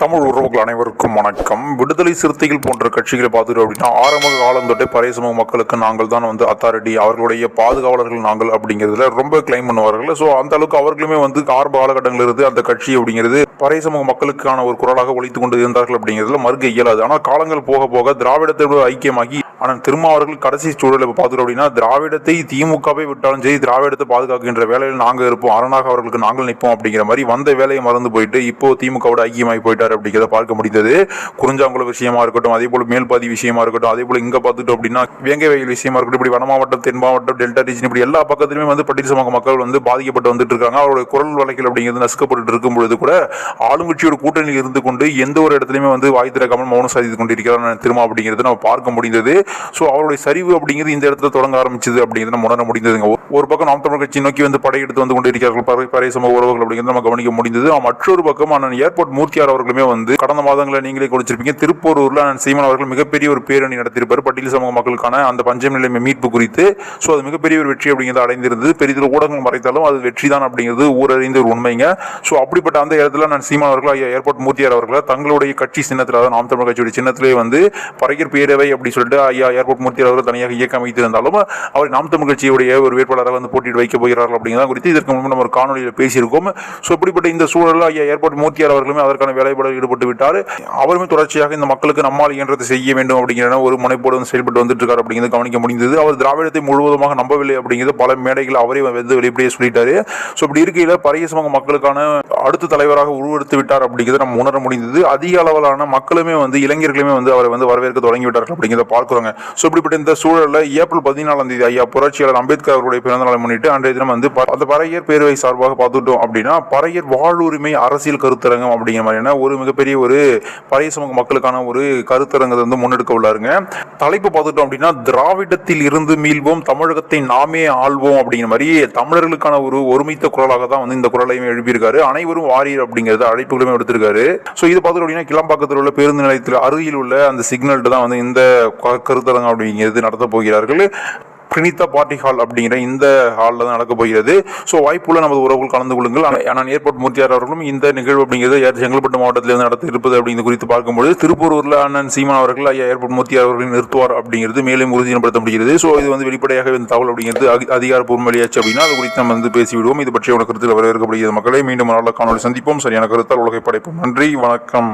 தமிழ் உறவுகள் அனைவருக்கும் வணக்கம். விடுதலை சிறுத்தைகள் போன்ற கட்சிகளை பார்த்துட்டோம் அப்படின்னா ஆரம்ப காலம் தொட்டே பழைய சமூக மக்களுக்கு நாங்கள் தான் வந்து அத்தாரிட்டி அவர்களுடைய பாதுகாவலர்கள் நாங்கள் அப்படிங்கிறதுல ரொம்ப கிளைம் பண்ணுவார்கள். ஸோ அந்த அளவுக்கு அவர்களுமே வந்து ஆரம்ப காலகட்டங்களில் இருந்து அந்த கட்சி அப்படிங்கிறது பழைய சமூக மக்களுக்கான ஒரு குரலாக ஒழித்து கொண்டு இருந்தார்கள் அப்படிங்கிறதுல மறுக்க இயலாது. ஆனால் காலங்கள் போக போக திராவிடத்தோடு ஐக்கியமாகி ஆனால் திருமாவர்கள் அவர்கள் கடைசி சூழலை இப்போ பார்த்துட்டோம் அப்படின்னா திராவிடத்தை திமுகவை விட்டாலும் சரி திராவிடத்தை பாதுகாக்கின்ற வேலையில் நாங்கள் இருப்போம் அரணாக அவர்களுக்கு நாங்கள் நிற்போம் அப்படிங்கிற மாதிரி வந்த வேலையை மறந்து போயிட்டு இப்போ திமுகவோட ஐக்கியமாகி போயிட்டார் அப்படிங்கிறத பார்க்க முடிந்தது. குறிஞ்சாங்குளம் விஷயமா இருக்கட்டும் அதே போல் மேல்பாதி விஷயமா இருக்கட்டும் அதே போல் இங்கே பார்த்துட்டோம் அப்படின்னா வேங்கை வயல் விஷயமா இருக்கட்டும் இப்படி வட மாவட்டம் தென் மாவட்டம் டெல்டா ரீஜன் இப்படி எல்லா பக்கத்துலையுமே வந்து பட்டியல் சமூக மக்கள் வந்து பாதிக்கப்பட்டு வந்துட்டு இருக்காங்க. அவருடைய குரல் வழக்கில் அப்படிங்கிறது நசுக்கப்பட்டு இருக்கும் பொழுது கூட ஆளுங்கட்சியோட கூட்டணியில் இருந்து கொண்டு எந்த ஒரு இடத்துலையுமே வந்து வாய் திறக்காமல் மௌனம் சாதித்து கொண்டிருக்கிறார் திரும்ப அப்படிங்கிறது நம்ம பார்க்க முடிந்தது. ஸோ அவருடைய சரிவு அப்படிங்கிறது இந்த இடத்துல தொடங்க ஆரம்பிச்சது அப்படிங்கிறது நம்ம உணர முடிந்ததுங்க. ஒரு பக்கம் நாம் தமிழ் கட்சி நோக்கி வந்து படையெடுத்து வந்து கொண்டிருக்கிறார்கள் பறை- பறை சமூக உறவுகள் அப்படிங்கிறது நம்ம கவனிக்க முடிந்தது. மற்றொரு பக்கம் அண்ணன் ஏர்போர்ட் மூர்த்தியார் அவர்களுமே வந்து கடந்த மாதங்களில் நீங்களே கொடுத்திருப்பீங்க திருப்பூரூரில் அண்ணன் சீமான் அவர்கள் மிகப்பெரிய ஒரு பேரணி நடத்தியிருப்பார். பட்டியல் சமூக மக்களுக்கான அந்த பஞ்சம் நிலைமை மீட்பு குறித்து. ஸோ அது மிகப்பெரிய ஒரு வெற்றி அப்படிங்கிறது அடைந்திருந்தது. பெரிதில் ஊடகங்கள் மறைத்தாலும் அது வெற்றி தான் அப்படிங்கிறது ஊரறிந்த ஒரு உண்மைங்க. ஸோ அப்படிப்பட்ட அந்த இடத்துல நான் சீமான் அவர்கள் ஐயா ஏர்போர்ட் மூர்த்தியார் அவர்கள் தங்களுடைய கட்சி சின்னத்தில் அதாவது நாம் தமிழ் கட்சியுடைய சின்னத்திலே வந்து பறையர் பேரவை அப்படி சொல்லிட்டு ஐயா ஏர்போர்ட் மூர்த்தியார் அவர்கள் தனியாக இயக்கம் வைத்திருந்தாலும் அவர் நாம் தமிழ் கட்சியுடைய ஒரு வேட்பாளராக வந்து போட்டியிட்டு வைக்க போகிறார்கள் அப்படிங்கிறத குறித்து இதற்கு முன்பு நம்ம ஒரு காணொலியில் பேசியிருக்கோம். ஸோ இப்படிப்பட்ட இந்த சூழலில் ஐயா ஏர்போர்ட் மூர்த்தியார் அவர்களுமே அதற்கான வேலைப்பாடு ஈடுபட்டு விட்டார். அவருமே தொடர்ச்சியாக இந்த மக்களுக்கு நம்மால் இயன்றதை செய்ய வேண்டும் அப்படிங்கிற ஒரு முனைப்போடு வந்து செயல்பட்டு வந்துட்டு இருக்காரு அப்படிங்கிறது கவனிக்க முடிந்தது. அவர் திராவிடத்தை முழுவதுமாக நம்பவில்லை அப்படிங்கிறது பல மேடைகள் அவரே வந்து வெளிப்படையே சொல்லிட்டாரு. ஸோ இப்படி இருக்கையில் பரிய சமூக மக்களுக்கான அடுத்த தலைவராக உருவெடுத்து விட்டார் அப்படிங்கிறத நம்ம உணர முடிந்தது. அதிக அளவிலான மக்களுமே வந்து இளைஞர்களுமே வந்து அவரை வந்து வரவேற்க தொடங்கிவிட்டார்கள் அப்படிங்கிறத பார்க்குறோங்க. ஸோ இப்படிப்பட்ட இந்த சூழலில் ஏப்ரல் பதினாலாம் தேதி ஐயா புரட்சியாளர் அம்பேத்கர் அவருடைய பிறந்த நாளை முன்னிட்டு அன்றைய தினம் வந்து அந்த பறையர் பேரவை சார்பாக பார்த்துட்டோம் அப்படின்னா பறையர் வாழ்வுரிமை அரசியல் கருத்தரங்கம் அப்படிங்கிற மாதிரியான ஒரு மிகப்பெரிய ஒரு பறைய சமூக மக்களுக்கான ஒரு கருத்தரங்கத்தை வந்து முன்னெடுக்க உள்ளாருங்க. தலைப்பு பார்த்துட்டோம் அப்படின்னா திராவிடத்தில் இருந்து மீள்வோம் தமிழகத்தை நாமே ஆள்வோம் அப்படிங்கிற மாதிரி தமிழர்களுக்கான ஒரு ஒருமித்த குரலாக தான் வந்து இந்த குரலையும் எழுப்பியிருக்காரு. அனைவரும் வாரியர் அப்படிங்கிறது அழைப்புகளுமே எடுத்திருக்காரு ஸோ இது பார்த்துட்டோம் அப்படின்னா கிளம்பாக்கத்தில் உள்ள பேருந்து நிலையத்தில் அருகில் உள்ள அந்த சிக்னல்ட்டு தான் வந்து இந்த கருத்தரங்கம் அப்படிங்கிறது நடத்த போகிறார்கள். பிரினிதா பார்ட்டி ஹால் அப்படிங்கிற இந்த ஹாலில் தான் நடக்க போகிறது. ஸோ வாய்ப்புள்ள நமது உறவுகள் கலந்து கொள்ளுங்கள். ஆனால் ஆனால் ஏர்போர்ட் மூர்த்தியார் அவர்களும் இந்த நிகழ்வு அப்படிங்கிறது செங்கல்பட்டு மாவட்டத்திலிருந்து நடத்த இருப்பது அப்படிங்கிறது குறித்து பார்க்கும்போது திருப்பூரூரில் அண்ணன் சீமான் அவர்கள் ஐயா ஏர்போர்ட் மூர்த்தியார் அவர்கள் நிறுத்துவார் அப்படிங்கிறது மேலும் உறுதிப்படுத்த முடிகிறது. ஸோ இது வந்து வெளிப்படையாக இந்த தகவல் அப்படிங்கிறது அதிகாரப்பூர்வம் வெளியாச்சு அப்படின்னா அது குறித்து நம்ம வந்து பேசிவிடுவோம். இது பற்றிய உன கருத்தில் வரவேற்கப்படுகிறது மக்களை. மீண்டும் ஒரு நல்ல காணொலி சந்திப்போம். சரியான கருத்தால் உலகை படைப்போம். நன்றி. வணக்கம்.